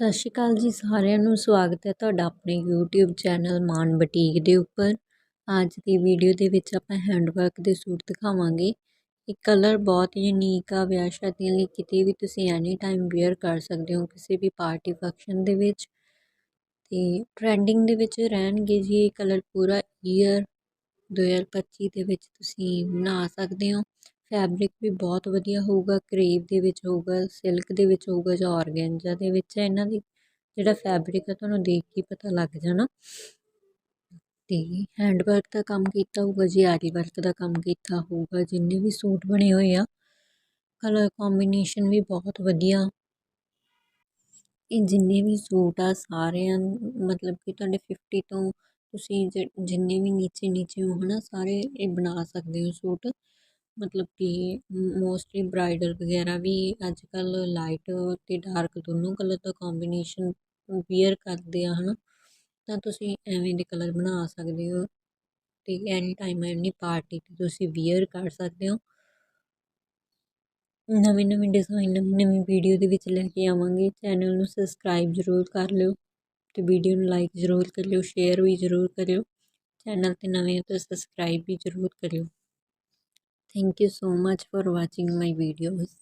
ਸਤਿ ਸ਼੍ਰੀ ਅਕਾਲ ਜੀ ਸਾਰਿਆਂ ਨੂੰ, ਸਵਾਗਤ ਹੈ ਤੁਹਾਡਾ ਆਪਣੇ YouTube ਚੈਨਲ ਮਾਨ ਬਟੀਕ ਦੇ ਉੱਪਰ। ਅੱਜ ਦੀ ਵੀਡੀਓ ਦੇ ਵਿੱਚ ਆਪਾਂ ਹੈਂਡਵਰਕ ਦੇ ਸੂਟ ਦਿਖਾਵਾਂਗੇ। ਇਹ ਕਲਰ ਬਹੁਤ ਯੂਨੀਕ ਆ, ਵਿਆਹ ਸ਼ਾਦੀਆਂ ਲਈ ਕਿਤੇ ਵੀ ਤੁਸੀਂ ਐਨੀ ਟਾਈਮ ਵੇਅਰ ਕਰ ਸਕਦੇ ਹੋ, ਕਿਸੇ ਵੀ ਪਾਰਟੀ ਫੰਕਸ਼ਨ ਦੇ ਵਿੱਚ। ਤੇ ਟ੍ਰੈਂਡਿੰਗ ਦੇ ਵਿੱਚ ਰਹਿਣਗੇ ਜੀ, ਇਹ ਕਲਰ ਪੂਰਾ ਈਅਰ 2025 ਦੇ ਵਿੱਚ ਤੁਸੀਂ ਬਣਾ ਸਕਦੇ ਹੋ। ਫੈਬਰਿਕ ਵੀ ਬਹੁਤ ਵਧੀਆ ਹੋਊਗਾ ਕਰੇਵ ਦੇ ਵਿੱਚ ਹੋਊਗਾ, ਸਿਲਕ ਦੇ ਵਿੱਚ ਹੋਊਗਾ ਜਾਂ ਆਰਗੈਂਜਾ ਦੇ ਵਿੱਚ ਹੈ ਇਹਨਾਂ ਦੀ ਜਿਹੜਾ ਫੈਬਰਿਕ ਹੈ ਤੁਹਾਨੂੰ ਦੇਖ ਕੇ ਪਤਾ ਲੱਗ ਜਾਣਾ। ਤੇ ਹੈਂਡ ਵਰਕ ਦਾ ਕੰਮ ਕੀਤਾ ਹੋਊਗਾ, ਜੀ ਆਰੀ ਵਰਕ ਦਾ ਕੰਮ ਕੀਤਾ ਹੋਊਗਾ, ਜਿੰਨੇ ਵੀ ਸੂਟ ਬਣੇ ਹੋਏ ਆ ਕਲਰ ਕੰਬੀਨੇਸ਼ਨ ਵੀ ਬਹੁਤ ਵਧੀਆ। ਇਹ ਜਿੰਨੇ ਵੀ ਸੂਟ ਆ, ਸਾਰਿਆਂ ਮਤਲਬ ਕਿ ਤੁਹਾਡੇ 50 ਤੋਂ ਤੁਸੀਂ ਜਿੰਨੇ ਵੀ ਨੀਚੇ ਨੀਚੇ ਹੋ ਹਨਾ, ਸਾਰੇ ਇਹ ਬਣਾ ਸਕਦੇ ਹੋ ਸੂਟ। ਮਤਲਬ ਕਿ ਮੋਸਟਲੀ ਬਰਾਈਡਲ ਵਗੈਰਾ ਵੀ ਅੱਜ ਕੱਲ੍ਹ ਲਾਈਟ ਅਤੇ ਡਾਰਕ ਦੋਨੋਂ ਕਲਰ ਦਾ ਕੋਂਬੀਨੇਸ਼ਨ ਵੀਅਰ ਕਰਦੇ ਆ ਹੈ ਨਾ ਤਾਂ ਤੁਸੀਂ ਐਵੇਂ ਦੇ ਕਲਰ ਬਣਾ ਸਕਦੇ ਹੋ ਅਤੇ ਐਨੀ ਟਾਈਮ ਐਨੀ ਪਾਰਟੀ ਤੇ ਤੁਸੀਂ ਵੀਅਰ ਕਰ ਸਕਦੇ ਹੋ। ਨਵੇਂ ਨਵੇਂ ਡਿਜ਼ਾਈਨ ਨਵੀਂ ਨਵੀਂ ਵੀਡੀਓ ਦੇ ਵਿੱਚ ਲੈ ਕੇ ਆਵਾਂਗੇ। ਚੈਨਲ ਨੂੰ ਸਬਸਕ੍ਰਾਈਬ ਜ਼ਰੂਰ ਕਰ ਲਿਓ ਅਤੇ ਵੀਡੀਓ ਨੂੰ ਲਾਈਕ ਜ਼ਰੂਰ ਕਰਿਓ ਸ਼ੇਅਰ ਵੀ ਜ਼ਰੂਰ ਕਰਿਓ। ਚੈਨਲ ਤੇ ਨਵੇਂ ਹੋ ਤਾਂ ਸਬਸਕ੍ਰਾਈਬ ਵੀ ਜ਼ਰੂਰ ਕਰਿਓ। Thank you so much for watching my videos.